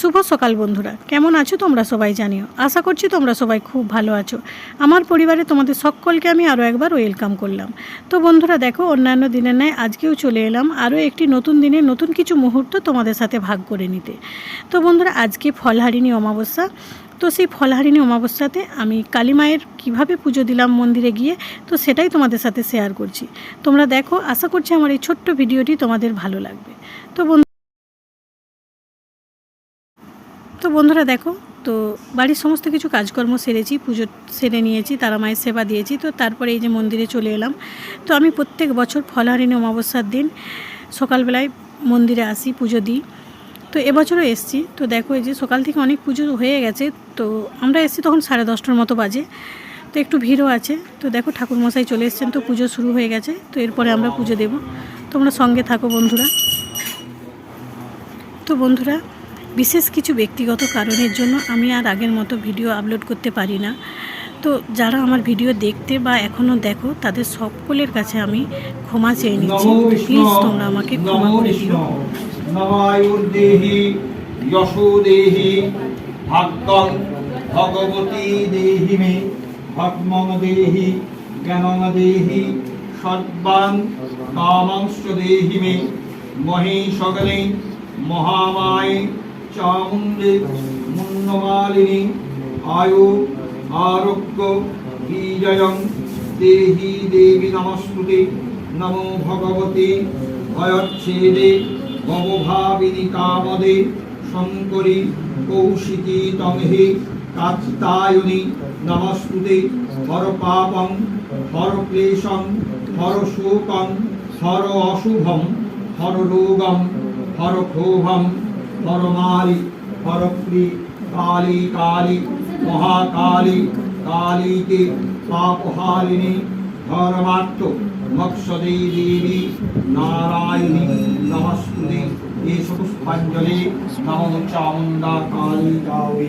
শুভ সকাল বন্ধুরা। কেমন আছো তোমরা সবাই জানিও। আশা করছি তোমরা সবাই খুব ভালো আছো। আমার পরিবারে তোমাদের সকলকে আমি আরও একবার ওয়েলকাম করলাম। তো বন্ধুরা দেখো, অন্যান্য দিনের ন্যায় আজকেও চলে এলাম আরও একটি নতুন দিনে নতুন কিছু মুহূর্ত তোমাদের সাথে ভাগ করে নিতে। তো বন্ধুরা, আজকে ফলহারিণী অমাবস্যা। তো সেই ফলহারিণী অমাবস্যাতে আমি কালী মায়ের কীভাবে পুজো দিলাম মন্দিরে গিয়ে, তো সেটাই তোমাদের সাথে শেয়ার করছি। তোমরা দেখো, আশা করছি আমার এই ছোট্ট ভিডিওটি তোমাদের ভালো লাগবে। তো বন্ধু তো বন্ধুরা দেখো, তো বাড়ির সমস্ত কিছু কাজকর্ম সেরেছি, পুজো সেরে নিয়েছি, তারা মায়ের সেবা দিয়েছি, তো তারপরে এই যে মন্দিরে চলে এলাম। তো আমি প্রত্যেক বছর ফলহারিণী অমাবস্যার দিন সকালবেলায় মন্দিরে আসি, পুজো দিই। তো এবছরও এসছি, তো দেখো এই যে সকাল থেকে অনেক পুজো হয়ে গেছে, তো আমরা এসছি তখন সাড়ে দশটার মতো বাজে, তো একটু ভিড়ও আছে। তো দেখো ঠাকুরমশাই চলে এসছেন, তো পুজো শুরু হয়ে গেছে, তো এরপরে আমরা পুজো দেব। তোমরা সঙ্গে থাকো বন্ধুরা। তো বন্ধুরা বিশেষ কিছু ব্যক্তিগত কারণের জন্য আমি আর আগের মতো ভিডিও আপলোড করতে পারি না। তো যারা আমার ভিডিও দেখতে বা এখনও দেখো তাদের সকলের কাছে আমি ক্ষমা চেয়ে নিচ্ছি। প্লিজ তোমরা আমাকে ক্ষমা করে দিও। দেহি ভাগ্যং ভগবতী দেহি মে। ভগ্মং দেহি জ্ঞানং দেহি সর্বাং কামাংশ দেহি মে। মহেশগণে মহামায়ে চামুণ্ডে মুন্নমালিনী আয়ু আরোগ্য বিজয়ং দেহি দেবী নমস্তুতে নমো ভগবতে ভয়চ্ছেদে ভবভাবিনী কামদে শঙ্করী কৌশিকী তমহে কাত্তায়নী নমস্তুতে হর পাপং হর ক্লেশং হর শোকং হর অশুভম হর রোগম হর ক্ষোভম হর মারি হর প্রি কালী কালী মহাকালী কালীকে পাপহারিণী ধর্মার্থ মক্ষদে দেবী নারায়ণী নমস্তুতে এষ পুষ্পাঞ্জলি নম চামুণ্ডা কালী গাওয়ে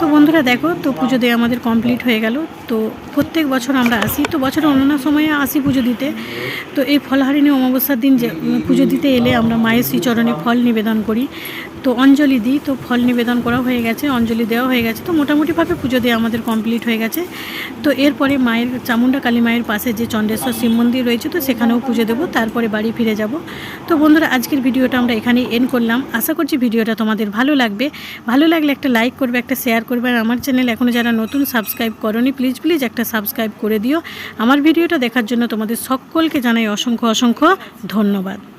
তো বন্ধুরা দেখো, তো পুজো দিয়ে আমাদের কমপ্লিট হয়ে গেল। তো প্রত্যেক বছর আমরা আসি। তো বছরে অন্যান্য সময়ে আসি পুজো দিতে। তো এই ফলহারিণী অমাবস্যার দিন যে, পুজো দিতে এলে আমরা মায়ের শ্রীচরণে ফল নিবেদন করি। তো অঞ্জলি দিই তো ফল নিবেদন করা হয়ে গেছে, অঞ্জলি দেওয়া হয়ে গেছে। তো মোটামুটিভাবে পুজো দিয়ে আমাদের কমপ্লিট হয়ে গেছে। তো এরপরে মায়ের, চামুণ্ডা কালী মায়ের পাশে যে চণ্ডেশ্বর শিব মন্দির রয়েছে, তো সেখানেও পুজো দেবো, তারপরে বাড়ি ফিরে যাব। তো বন্ধুরা, আজকের ভিডিওটা আমরা এখানেই এন্ড করলাম। আশা করছি ভিডিওটা তোমাদের ভালো লাগবে। ভালো লাগলে একটা লাইক করবে, একটা শেয়ার করবে, আর আমার চ্যানেল এখনও যারা নতুন সাবস্ক্রাইব করনি প্লিজ প্লিজ একটা সাবস্ক্রাইব করে দিও। আমার ভিডিওটা দেখার জন্য তোমাদের সকলকে জানাই অসংখ্য অসংখ্য ধন্যবাদ।